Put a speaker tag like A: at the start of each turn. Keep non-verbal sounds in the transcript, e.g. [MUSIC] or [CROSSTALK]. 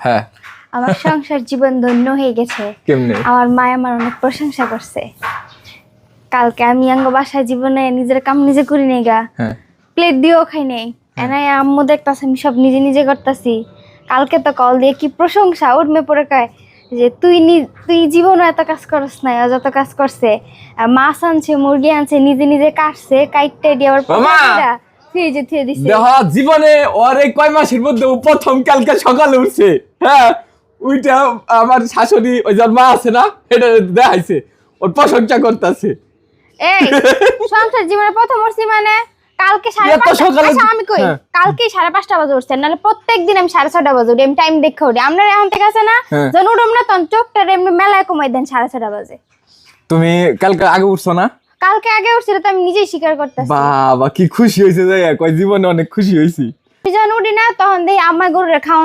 A: হ্যাঁ।
B: আমার সংসার জীবন ধন্য হয়ে গেছে।
A: কেমনে?
B: আমার মা আমার অনেক প্রশংসা করছে। কালকে আমি আঙ্গ বাসায় জীবনে নিজের কাম নিজে করি নেই গা।
A: হ্যাঁ।
B: প্লেট দিয়েও খাই নাই। এনাই আম্মু দেখতাছে আমি সব নিজে নিজে করতাছি। কালকে তো কল দিয়ে কি প্রশংসা ওর মেয়ে পরে কয় যে তুই তুই জীবনও এত কাজ করস না ও যত কাজ করছে। মাছ আনছে মুরগি আনছে নিজে নিজে কাটছে কাইটে দিয়ে আবার
A: দেহ জীবনে ওর এই কয় মাসের মধ্যে প্রথম কালকে সকালে উঠছে। হ্যাঁ ওইটা আমার শাশুড়ি ওই যার মা আছে না এটা দেখাইছে। ওর প্রশংসা করতেছে।
B: এই [LAUGHS] সংসার জীবনে প্রথম উঠছি মানে কালকে সাড়ে পাঁচটা আচ্ছা আমি কই?
A: হ্যাঁ।
B: কালকে সাড়ে পাঁচটা বাজে উঠছেন নাহলে প্রত্যেক দিন আমি সাড়ে ছটা বাজে উঠি আমি টাইম দেখে উঠি। আমরা এখন থেকে আছে না
A: হ্যাঁ।
B: যখন উঠুম না তখন চোখটা এমনি মেলায় কমাই দেন সাড়ে ছটা বাজে।
A: তুমি কালকে আগে উঠছো না?
B: কালকে আগে উঠছিল তো আমি নিজেই স্বীকার করতেছি।
A: বাবা কি খুশি হয়েছে যাইয়া কয় জীবনে অনেক খুশি হয়েছি।
B: যখন উঠি না তখন দেখি আমার গরুরে খাওয়ান